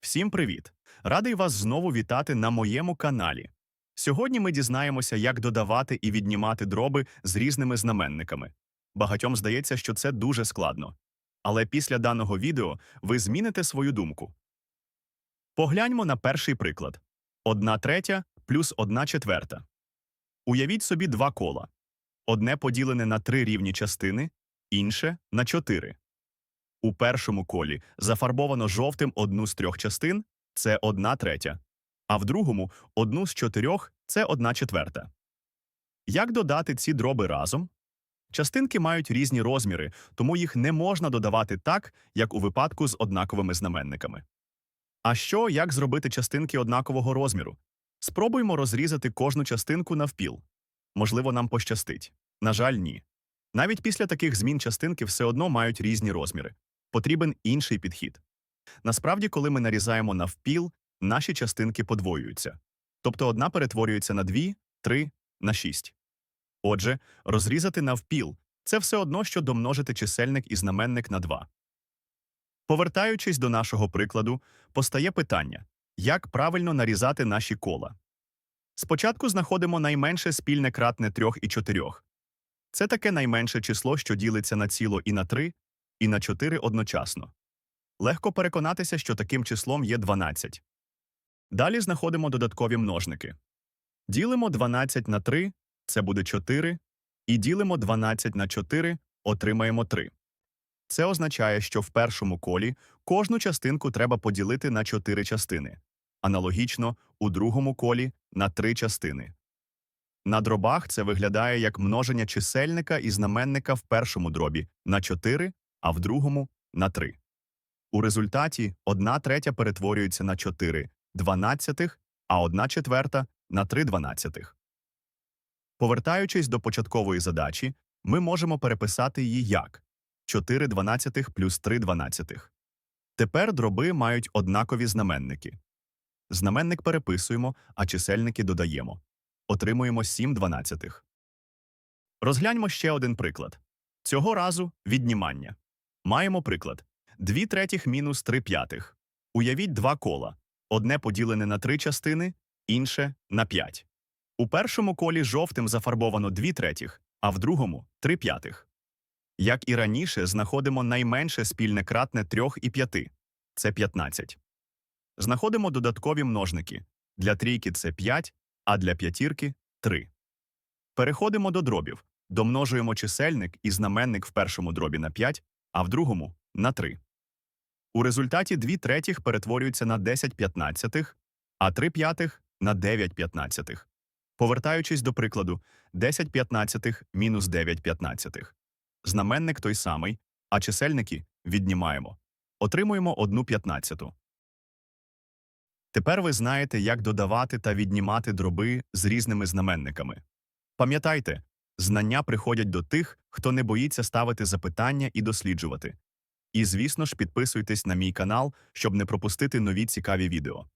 Всім привіт! Радий вас знову вітати на моєму каналі. Сьогодні ми дізнаємося, як додавати і віднімати дроби з різними знаменниками. Багатьом здається, що це дуже складно. Але після даного відео ви зміните свою думку. Погляньмо на перший приклад: 1 третя плюс 1 четверта. Уявіть собі два кола. Одне поділене на три рівні частини, інше на чотири. У першому колі зафарбовано жовтим одну з трьох частин це одна третя, а в другому одну з чотирьох це одна четверта. Як додати ці дроби разом? Частинки мають різні розміри, тому їх не можна додавати так, як у випадку з однаковими знаменниками. А що, як зробити частинки однакового розміру? Спробуймо розрізати кожну частинку навпіл. Можливо, нам пощастить. На жаль, ні. Навіть після таких змін частинки все одно мають різні розміри. Потрібен інший підхід. Насправді, коли ми нарізаємо навпіл, наші частинки подвоюються. Тобто одна перетворюється на дві, три, на шість. Отже, розрізати навпіл це все одно, що домножити чисельник і знаменник на два. Повертаючись до нашого прикладу, постає питання як правильно нарізати наші кола? Спочатку знаходимо найменше спільне кратне трьох і чотирьох. Це таке найменше число, що ділиться на ціло і на 3, і на 4 одночасно. Легко переконатися, що таким числом є 12. Далі знаходимо додаткові множники. Ділимо 12 на 3, це буде 4, і ділимо 12 на 4, отримаємо 3. Це означає, що в першому колі кожну частинку треба поділити на 4 частини. Аналогічно, у другому колі на 3 частини. На дробах це виглядає як множення чисельника і знаменника в першому дробі на 4, а в другому на 3. У результаті 1 третя перетворюється на 4 дванадцятих, а 1 четверта на 3 дванадцятих. Повертаючись до початкової задачі, ми можемо переписати її як 4 дванадцятих плюс 3 дванадцятих. Тепер дроби мають однакові знаменники. Знаменник переписуємо, а чисельники додаємо. Отримуємо 7 дванадцятих. Розгляньмо ще один приклад. Цього разу віднімання. Маємо приклад. 2 третіх мінус 3 п'ятих. Уявіть два кола. Одне поділене на три частини, інше на 5. У першому колі жовтим зафарбовано 2 третіх, а в другому 3 п'ятих. Як і раніше, знаходимо найменше спільне кратне 3 і 5. Це 15. Знаходимо додаткові множники. Для трійки це 5, а для п'ятірки 3. Переходимо до дробів. Домножуємо чисельник і знаменник в першому дробі на 5, а в другому на 3. У результаті 2 третіх перетворюються на 10 п'ятнадцятих, а 3 п'ятих на 9 п'ятнадцятих. Повертаючись до прикладу, 10 п'ятнадцятих мінус 9 п'ятнадцятих. Знаменник той самий, а чисельники віднімаємо. Отримуємо 1 п'ятнадцяту. Тепер ви знаєте, як додавати та віднімати дроби з різними знаменниками. Пам'ятайте, знання приходять до тих, хто не боїться ставити запитання і досліджувати. І, звісно ж, підписуйтесь на мій канал, щоб не пропустити нові цікаві відео.